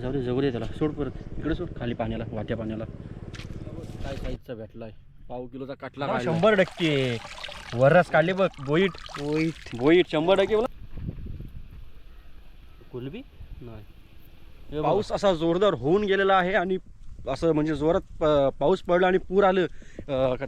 जाऊ दे जगू दे त्याला. सोड परत. इकडे सोड खाली पाण्याला वाट्या पाण्याला. काय साईजचा भेटलाय? पाव किलोचा काटला. शंभर टक्के. वरस काढले बघ बोईट. बोईट. बोईट शंभर टक्के बोला. कुलबी? नाही. पाऊस असा जोरदार होऊन गेलेला आहे आणि असं म्हणजे जोरात पाऊस पडला आणि पूर आलं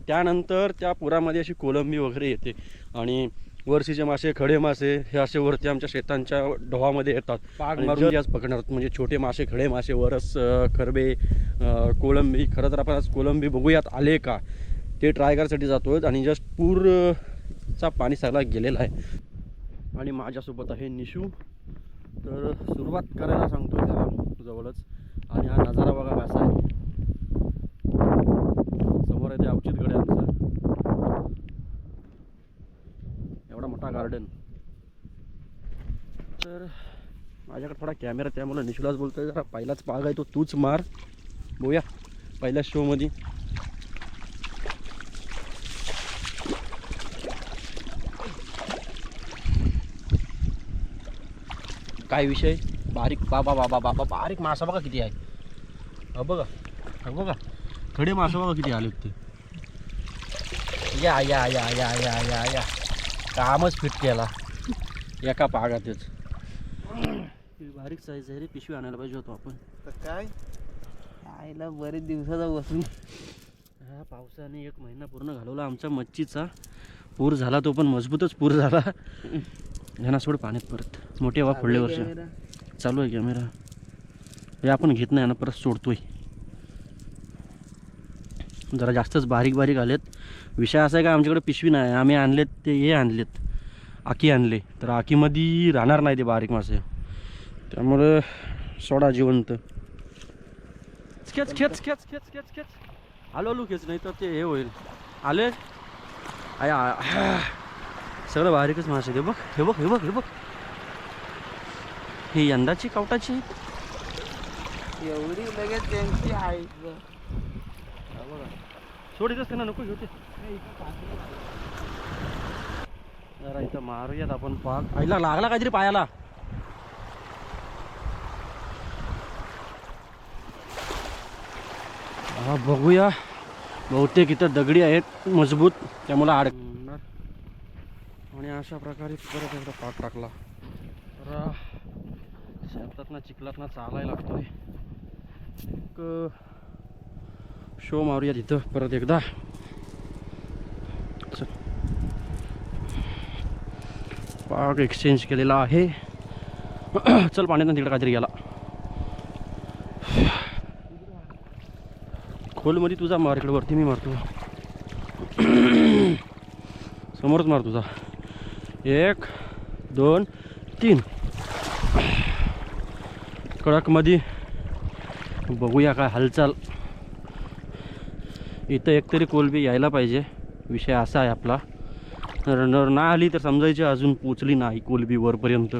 त्यानंतर त्या पुरामध्ये अशी कोलंबी वगैरे येते. आणि वर्षीचे मासे खडे मासे हे असे वरती आमच्या शेतांच्या डोहामध्ये येतात. पाग मारून- आज पकडणार म्हणजे छोटे मासे खडे मासे वरस खरबे अं, कोलंबी खरं तर आपण आज कोलंबी बघूयात आले का? ते ट्राय करायसाठी जातो आणि जस्ट पूरचा पाणी सगळा गेलेला आहे. आणि माझ्यासोबत आहे निशू. तर सुरुवात करायला सांगतो त्याला जवळच. आणि हा नजारा बघा कसा आहे. समोर आहे ते अवचित गडे आमचं एवढा मोठा गार्डन तर माझ्याकडे थोडा कॅमेरा त्यामुळे निशुलाच बोलतोय. जरा पहिलाच पाग आहे तो तूच मार. बोया पहिल्या शोमध्ये काय विषय? बारीक बाबा बाबा बाबा बारीक मासा बघा किती आहे. हा बघा. हा बघा. खडे मासा बघा किती आले होते या या या या या या या. कामच फिट केला. एका पागातच. बारीक साईज आहे रे पिशवी आणायला पाहिजे होतो आपण. काय? आईला बरेच दिवसाचा बसून हा पावसाने एक महिना पूर्ण घालवला आमचा मच्छीचा. पूर झाला तो पण मजबूतच पूर झाला. ह्यांना सोड पाण्यात परत. मोठे वा पुढल्या वर्षी चालू आहे कॅमेरा हे आपण घेत नाही ना परत सोडतोय. जरा जास्तच बारीक बारीक आलेत. विषय असा आहे का आमच्याकडे पिशवी नाही. आम्ही आणलेत ते हे आणलेत. आकी आणले. तर आकीमध्ये राहणार नाही ते बारीक मासे. त्यामुळं सोडा जिवंत. खेच खेच खेच खेच खेच खेच. आलो आलो खेच. नाही तर ते हे होईल. आले? आया. सगळं बारीकच मासे ते बघ हे बघ हे बघ हे बघ. ही यंदाची कावटाची? एवढी लगेच त्यांची आई असते त्यांना नको घेऊ ते. जरा इथं मारूयात आपण पाक. आईला लागला काहीतरी पायाला. हा बघूया. बहुतेक इथं दगडी आहेत मजबूत. त्यामुळे अडकणार आणि अशा प्रकारे परत एकदा पाक टाकला. तर शेतात ना चिखलात ना चालायला लागतोय. एक शो मारूया तिथं परत एकदा चल पाक एक्सचेंज केलेला आहे चल पाण्यात तिकडे काहीतरी गेला खोलमध्ये तुझा मार इकडे वरती मी मारतो समोरच मार तुझा एक दोन तीन कडकमध्ये बघूया काय हालचाल इथं एकतरी कोलबी यायला पाहिजे. विषय असा आहे आपला. रनर ना आली तर समजायची अजून पोचली नाही कोलबी वरपर्यंत.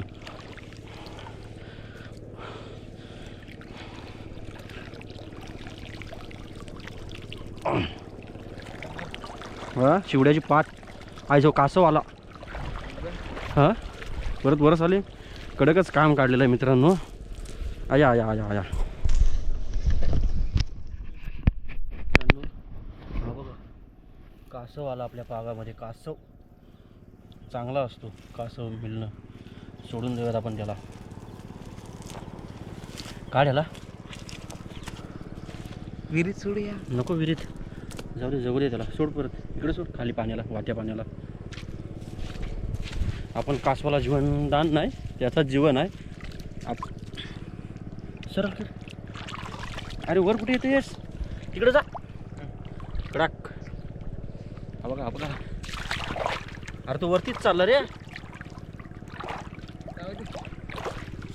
हा शिवड्याची पाठ आय जो कासव आला हां? परत वरस आले? कडकच काम काढलेलं आहे मित्रांनो. आया आया आया आया मित्रांनो, हा बघा कासव आला आपल्या पागामध्ये. कासव चांगला असतो कासव मिळणं सोडून देऊयात आपण त्याला. काढायला विहिरीत सोडूया. नको विहिरीत. जाऊ दे जगू दे त्याला. सोड परत. इकडे सोड खाली पाण्याला वाट्या पाण्याला. आपण कासवाला जीवनदान नाही त्याचा जीवन आहे. आप सर अरे वर कुठे येतेस? तिकडे जा. कडक. हा बघा हा बघा. अरे तो वरतीच चालला रे.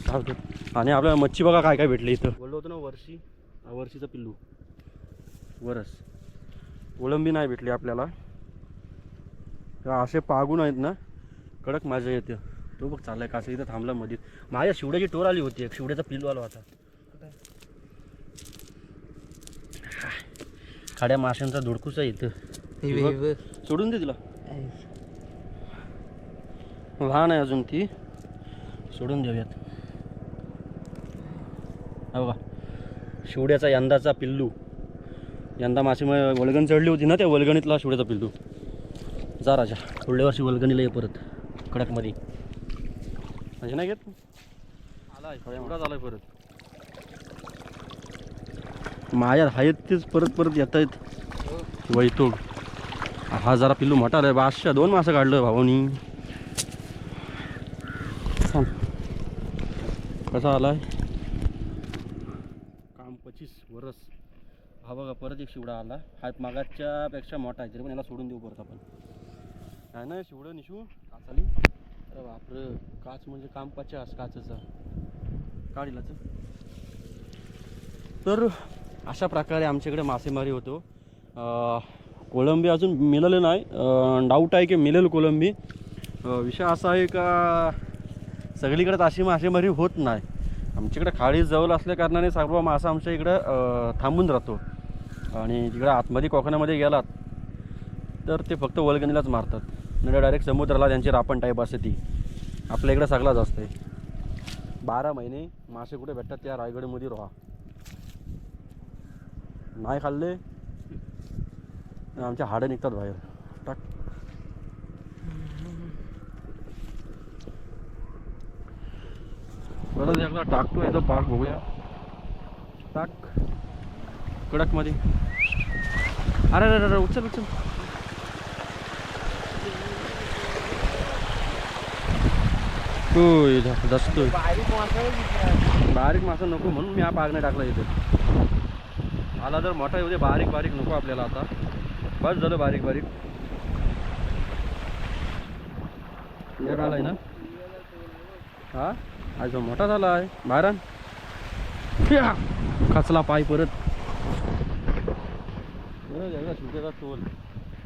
चालतो आणि आपल्याला मच्छी बघा काय काय भेटले इथं. बोललो होतो ना वर्षी हा वर्षीचा पिल्लू. वरस. कोळंबी नाही भेटली आपल्याला. तर असे पागून आहेत ना कडक माझ्या येते. तो बघ चाललाय कासं इथं थांबला मध्ये माझ्या शिवड्याची टोर आली होती एक. शिवड्याचा पिल्लू आला होता. खाड्या माशांचा धुडकूस आहे इथं. हे बघ. सोडून दे तिला. लहान आहे अजून ती. सोडून देऊयात. हा बघा. शिवड्याचा यंदाचा पिल्लू. यंदा मासे म- वल्गण चढली होती ना त्या वल्गणीतला शिवड्याचा पिल्लू. जा राजा. पुढल्या वर्षी वल्गणीला ये परत. कडकमध्ये. म्हणजे नाही घेत. आलाय. एवढाच आलाय परत. माझ्यात आहेत तेच परत परत येत आहेत वैतोग हा जरा पिल्लू मोठा आलाय बादशा दोन मासं काढलं भावानी थांब. कसा आलाय? काम पचीस वरस. हा बघा परत एक शिवडा आला. हा मागाच्या पेक्षा मोठा आहे तरी पण याला सोडून देऊ परत आपण. काय ना शिवडं निशू काच आली अरे बापरे काच म्हणजे काम पचास काचचा. काढीलाच तर अशा प्रकारे आमच्याकडे मासेमारी होतो. कोळंबी अजून मिळाले नाही. डाऊट आहे की मिळेल कोळंबी. विषय असा आहे का सगळीकडे अशी मासेमारी होत नाही. आमच्याकडे खाडी जवळ असल्याकारणाने सर्व मासा आमच्या इकडं थांबून राहतो. आणि तिकडं आतमध्ये कोकणामध्ये गेलात तर ते फक्त वळगणीलाच मारतात. म्हणजे डायरेक्ट समुद्राला त्यांची रापण टाईप असते ती. आपल्या इकडं सगळाच असते. बारा महिने मासे कुठे भेटतात त्या रायगडमध्ये राहा. नाही खाल्ले? तर आमच्या हाडं निघतात बाहेर. टाक. परत एकदा टाकतो याचा पाक बघूया. टाक. कडकमध्ये. अरे अरे अरे उचल उचल. दसतोय. बारीक मासा बारीक मासा नको म्हणून मी हा पाग नाही टाकला इथे. आला जर मोठा येऊ दे बारीक बारीक नको आपल्याला आता. बस झालं बारीक बारीक. एक आलाय ना? हा? आज मोठा झाला आहे. बाहेर! खचला पाय परत. एवढा शिवट्याचा तोल.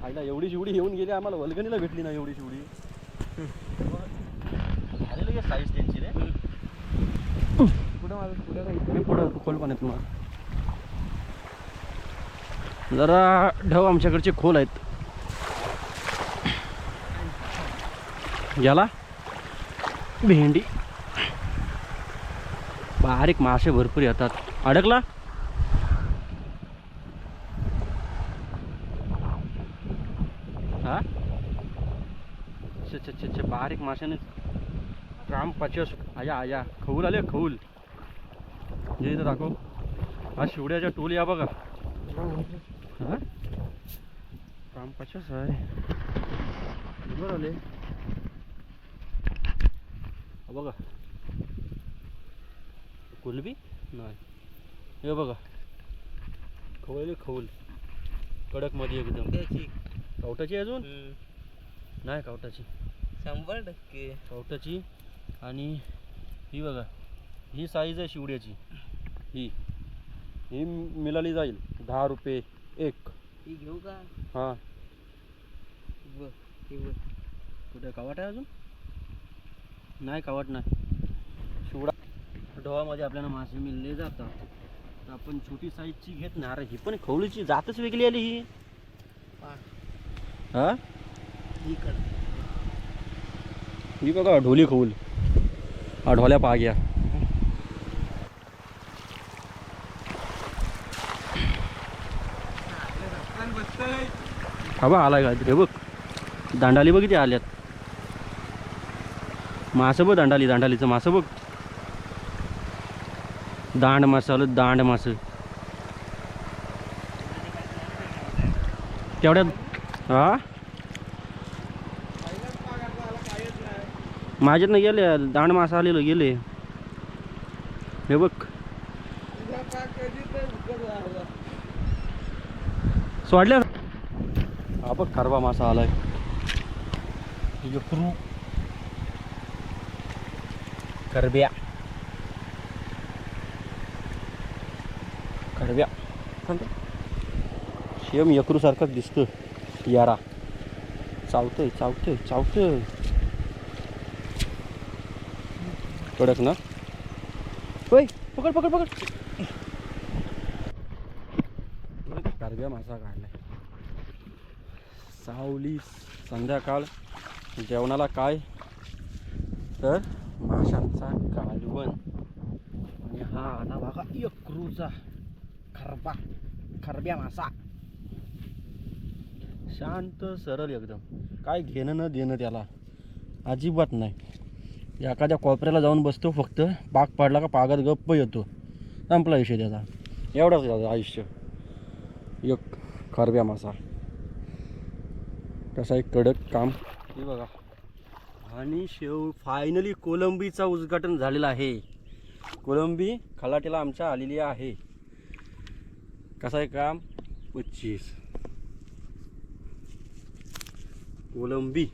आईला एवढी शिवडी येऊन गेली आम्हाला वल्गणीला भेटली ना एवढी शिवडी. लगेच साईज त्यांची रे पुढं माझं पुढं खोल पाण्यात मग जरा ढव आमच्याकडचे खोल आहेत. याला भेंडी. बारीक मासे भरपूर येतात. अडकला? हा? अच्छा बारीक माशाने राम पचस आया आया. खऊल आले खऊल. जे इथं दाखव. हा शिवड्याच्या टोल या बघा. हा राम पचस आहे बरं आले हा बघा कुलबी नाही हे बघा खवळले खऊल कडकमध्ये एकदम. कवटाची अजून? नाही कवटाची शंभर टक्के. कवटाची आणि ही बघा ही साईज आहे शिवड्याची. ही. ही मिळाली जाईल. दहा रुपये. एक. ही घेऊ का? हां. बघ हे बघ कुठे कवाट आहे अजून? नाही कवाट नाही. शिवडा डोहामध्ये आपल्याला मासे मिळले जातात. तर आपण छोटी साईजची घेत नाही. अरे ही पण खवळीची जातच वेगळी आली ही. पहा, हा? ही कर ही बघा ढोली खवूल. हा ढोल्या पाग्या हा बा आलाय काय बघ. दांडाली बघ किती आल्यात. मासं बघ दांडाली दांडालीचं मासं बघ. दांड मासं आलं दांड मासं. तेवढ्यात हा? माझ्यात नाही गेले दांड मासा आलेलो गेले. हे बघ. सोडल्या? खरबा मासा आलाय. यक्रू करब्या करब्या शेम यक्रू सारखाच दिसतो यारा. चावतोय चावतोय चावतोय. कडक ना? होय पकड पकड पकड. कारव्या मासा काढलाय सावली संध्याकाळ. जेवणाला काय? तर माशांचा कालवण. आणि हा आला बघा यक्रूचा खरबा खरब्या मासा. शांत सरळ एकदम. काय घेणं न देणं त्याला. अजिबात नाही. एखाद्या कोपऱ्याला जाऊन बसतो फक्त. पाक पाडला का पागात गप्प येतो. संपला विषय त्याचा. एवढाच त्याचं आयुष्य. एक खरब्या मासा. कसं एक कडक काम. हे बघा. आणि शेव फायनली कोलंबीचा उद्घाटन झालेला आहे. कोलंबी खलाटीला आमच्या आलेली आहे. कसं आहे काम? पच्चीस. कोलंबी.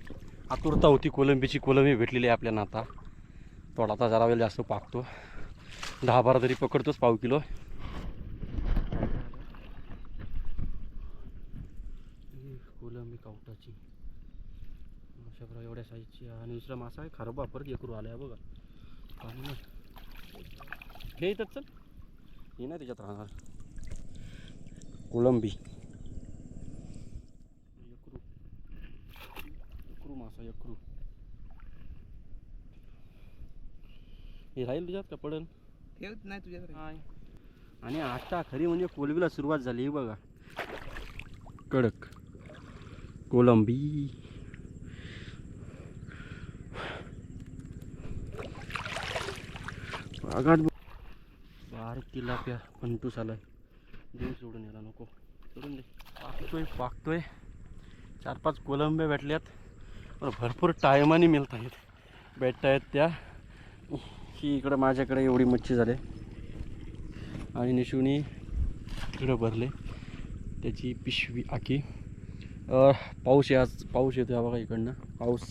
आतुरता होती. कोलंबीची कोलंबी भेटलेली आहे आपल्याला आता. थोडा आता जरा वेळ जास्त पाकतो. दहा बारा तरी पकडतोच पाव किलो ही कोलंबी कावटाची अशा प्रकारे एवढ्या साईजची. आणि दुसरा मासा आहे खरबा परत एकरू आलाय बघा. पाणी नाही. हे इथंच चल. हे नाही त्याच्यात राहणार. कोलंबी यक्रू यक्रू मासा यक्रू हे राहील त्याच्यात का पडेल ठेवत नाही आणि आता खरी म्हणजे कोलंबीला सुरुवात झाली बघा. कडक. कोलंबी बागात बघ. बारीक तिलाप्या पंटूस आलाय. देव सोडून याला नको. सोडून दे. पाकतोय पाकतोय चार पाच कोलंब्या भेटल्यात. पण भरपूर टायमाने मिळत आहेत भेटत आहेत त्या. ही इकडं माझ्याकडे एवढी मच्छी झाली. आणि निशूनी इकडं भरले. त्याची पिशवी आखी. पाऊस आहे आज पाऊस येतो बघा इकडनं. पाऊस.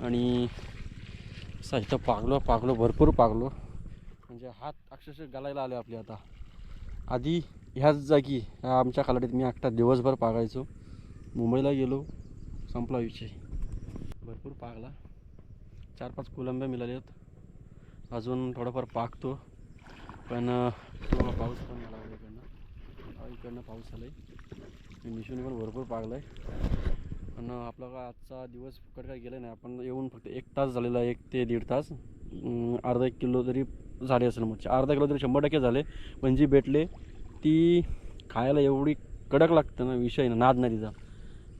आणि साहित्य पागलो पागलो भरपूर पागलो. म्हणजे हात अक्षरशः घालायला आले आपले आता. आधी ह्याच जागी आमच्या कालाडीत मी एकटा दिवसभर पागायचो. मुंबईला गेलो संपला विषय. भरपूर पागला. चार पाच कोलंब्या मिळाल्यात अजून थोडंफार पाकतो पण थोडा पाऊस पण मला इकडनं. इकडनं पाऊस आला आहे निशूने पण भरपूर पागला आहे पण आपला का आजचा दिवस फुकट काय गेला नाही. आपण येऊन फक्त एक तास झालेला एक ते दीड तास. अर्धा एक किलो तरी झाले असेल मच्छी अर्धा किलो तरी शंभर टक्के झाले. पण जी भेटले ती खायला एवढी कडक लागतं ना विषय ना नाद नाही तिचा.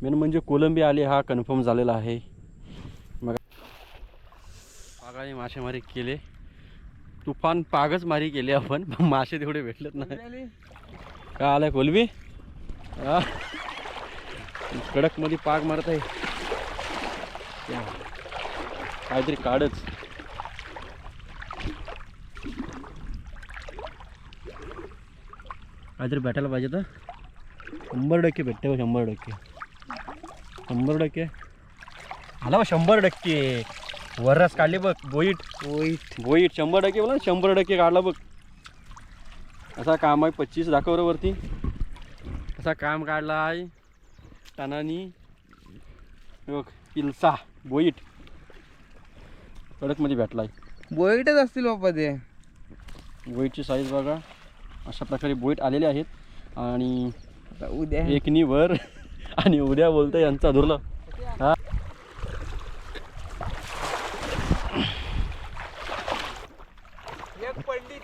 मेन म्हणजे कोलंबी आली हा कन्फर्म झालेला आहे. मग पागाने मासेमारी केले. तुफान पागच मारी केली आपण पण मासे तेवढे भेटलेत नाही. का आलाय कोलबी? कडकमध्ये पाग मारत आहे. काहीतरी काढच. काहीतरी भेटायला पाहिजे तर. शंभर टक्के भेटते बघ शंभर टक्के. शंभर टक्के. आला बघ शंभर टक्के. वरस काढले बघ बोईट. ओईट बोईट शंभर टक्के बोला शंभर टक्के काढला बघ. असा काम आहे पच्चीस दाखव वरती. असा काम काढला आहे. टनानी. बघ पिलसा बोईट. कडकमध्ये भेटला आहे बोईटच असतील बाप्पा ते. बोईटची साईज बघा. अशा प्रकारे बोईट आलेले आहेत. आणि उद्या. एकनी वर आणि उद्या बोलतोय यांचा धुरलं हा एक पंडित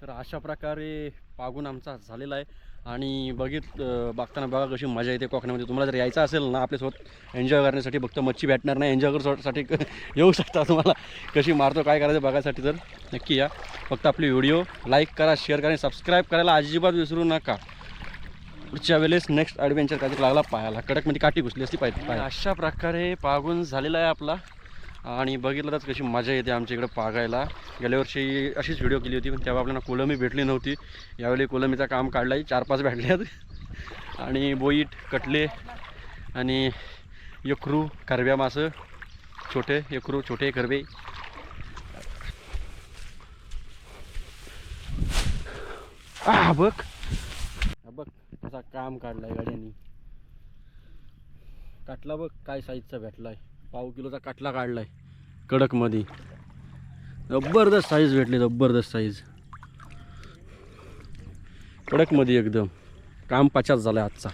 तर अशा प्रकारे पागून आमचा झालेला आहे. आणि बघित बघताना बघा कशी मजा येते कोकणामध्ये. तुम्हाला जर यायचं असेल ना आपल्यासोबत एन्जॉय करण्यासाठी फक्त मच्छी भेटणार नाही. एन्जॉय करण्यासाठी येऊ शकता तुम्हाला. कशी मारतो काय करायचं बघायसाठी तर नक्की या. फक्त आपली व्हिडिओ लाईक करा शेअर करा आणि सबस्क्राईब करायला अजिबात विसरू नका. पुढच्या वेळेस नेक्स्ट ॲडव्हेंचर काहीतरी लागला पायाला कडकमध्ये काठी घुसली असती पाहिजे. अशा प्रकारे पागून झालेला आहे आपला. आणि बघितलं तर कशी मजा येते आमच्या इकडे पागायला गेल्या वर्षी अशीच व्हिडिओ केली होती पण तेव्हा आपल्याला कोलंबी भेटली नव्हती. यावेळी कोलमीचं काम काढलं आहे चार पाच भेटल्यात आणि बोईट कटले आणि यक्रू करव्या मासं छोटे यक्रू छोटे करवे. आ बघ. बघ कसा काम काढलाय गाड्यांनी. काटला बघ काय साईजचा भेटलाय. पाव किलोचा काटला काढलाय कडकमध्ये. जबरदस्त साईज भेटली जबरदस्त साईज कडकमध्ये एकदम. काम पाचाच झालाय आजचा.